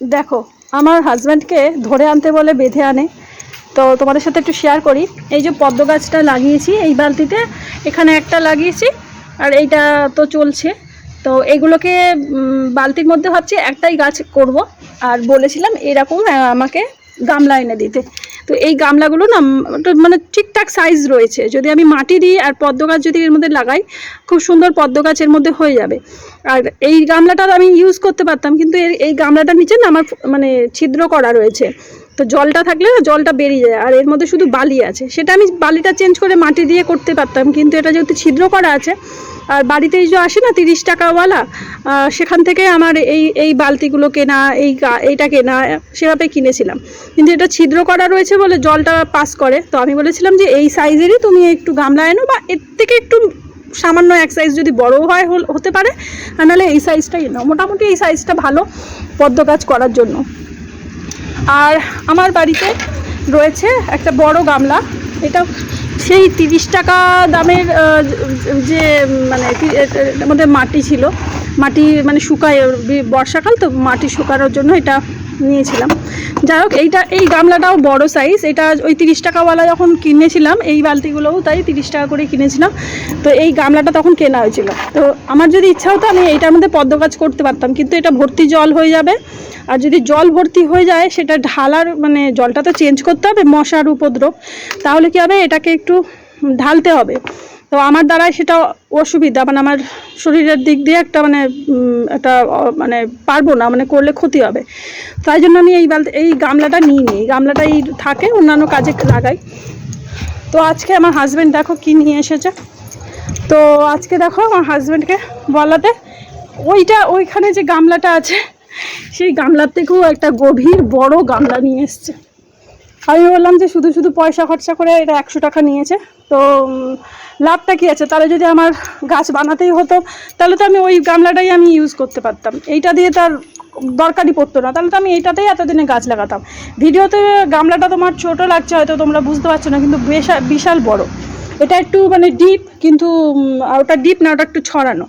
দেখো, আমার হাজব্যান্ডকে ধরে আনতে বলে বেঁধে আনে। তো তোমাদের সাথে একটু শেয়ার করি। এই যে পদ্ম গাছটা লাগিয়েছি, এই বালতিতে এখানে একটা লাগিয়েছি, আর এইটা তো চলছে। তো এগুলোকে বালতির মধ্যে ভাবছি একটাই গাছ করব। আর বলেছিলাম এরকম আমাকে গামলা এনে দিতে। তো এই গামলাগুলো না মানে ঠিকঠাক সাইজ রয়েছে। যদি আমি মাটি দিই আর পদ্ম গাছ যদি এর মধ্যে লাগাই, খুব সুন্দর পদ্ম গাছ এর মধ্যে হয়ে যাবে। আর এই গামলাটা আমি ইউজ করতে পারতাম, কিন্তু এর- এই গামলাটার নিচে না আমার মানে ছিদ্র করা রয়েছে। তো জলটা থাকলে না জলটা বেরিয়ে যায়, আর এর মধ্যে শুধু বালি আছে। সেটা আমি বালিটা চেঞ্জ করে মাটি দিয়ে করতে পারতাম, কিন্তু এটা যেহেতু ছিদ্র করা আছে আর বাড়িতে এই যে আসে না তিরিশ টাকাওয়ালা সেখান থেকে আমার এই এই বালতিগুলো কেনা, এই এইটা কেনা, সেভাবে কিনেছিলাম। কিন্তু এটা ছিদ্র করা রয়েছে বলে জলটা পাস করে। তো আমি বলেছিলাম যে এই সাইজেরই তুমি একটু গামলা এনো বা এর থেকে একটু সামান্য এক সাইজ যদি বড়ও হয় হতে পারে। নাহলে এই সাইজটাই নাও। মোটামুটি এই সাইজটা ভালো পদ্ম গাছ করার জন্য। আর আমার বাড়িতে রয়েছে একটা বড় গামলা। এটা সেই তিরিশ টাকা দামের যে মানে মধ্যে মাটি ছিল। মাটি মানে শুকায়, বর্ষাকাল তো মাটি শুকানোর জন্য এটা নিয়েছিলাম। যাই হোক, এইটা, এই গামলাটাও বড় সাইজ এটা ওই তিরিশ টাকাওয়ালা যখন কিনেছিলাম, এই বালতিগুলোও তাই তিরিশ টাকা করে কিনেছিলাম। তো এই গামলাটা তখন কেনা হয়েছিল। তো আমার যদি ইচ্ছা হতো, আমি এইটার মধ্যে পদ্ম গাছ করতে পারতাম, কিন্তু এটা ভর্তি জল হয়ে যাবে। আর যদি জল ভর্তি হয়ে যায়, সেটা ঢালার মানে জলটা তো চেঞ্জ করতে হবে, মশার উপদ্রব। তাহলে কি হবে? এটাকে একটু ঢালতে হবে। তো আমার দ্বারাই সেটা অসুবিধা মানে আমার শরীরের দিক দিয়ে একটা মানে একটা মানে পারব না মানে করলে ক্ষতি হবে। তাই জন্য আমি এই বালতি এই গামলাটা নিই নি। এই গামলাটা এই থাকে, অন্যান্য কাজে লাগাই। তো আজকে আমার হাজব্যান্ড দেখো কি নিয়ে এসেছে। তো আজকে দেখো আমার হাজব্যান্ডকে বলাতে, ওইটা, ওইখানে যে গামলাটা আছে, সেই গামলার থেকেও একটা গভীর বড় গামলা নিয়ে এসছে। আমি বললাম যে শুধু শুধু পয়সা খরচা করে এটা একশো টাকা নিয়েছে। তো লাভটা কী আছে? তাহলে যদি আমার গাছ বানাতেই হতো, তাহলে তো আমি ওই গামলাটাই আমি ইউজ করতে পারতাম। এইটা দিয়ে তার দরকারই পড়তো না। তাহলে তো আমি এইটাতেই এতদিনে গাছ লাগাতাম। ভিডিওতে গামলাটা তোমার ছোট লাগছে হয়তো, তোমরা বুঝতে পারছ না, কিন্তু বেশা- বিশাল বড়। এটা একটু মানে ডিপ কিন্তু ওটা ডিপ না, ওটা একটু ছড়ানো।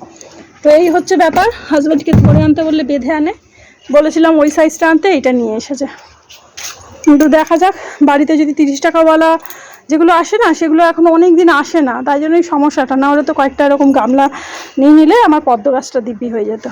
তো এই হচ্ছে ব্যাপার। হাজব্যান্ডকে ধরে আনতে বললে বেঁধে আনে। বলেছিলাম ওই সাইজটা আনতে এটা নিয়ে এসেছে। কিন্তু দেখা যাক, বাড়িতে যদি তিরিশ টাকাওয়ালা যেগুলো আসে না, সেগুলো এখন অনেক দিন আসে না, তাই জন্যই সমস্যাটা। না হলে তো কয়েকটা এরকম গামলা নিয়ে নিলে আমার পদ্ম গাছটা দিব্যি হয়ে যেত।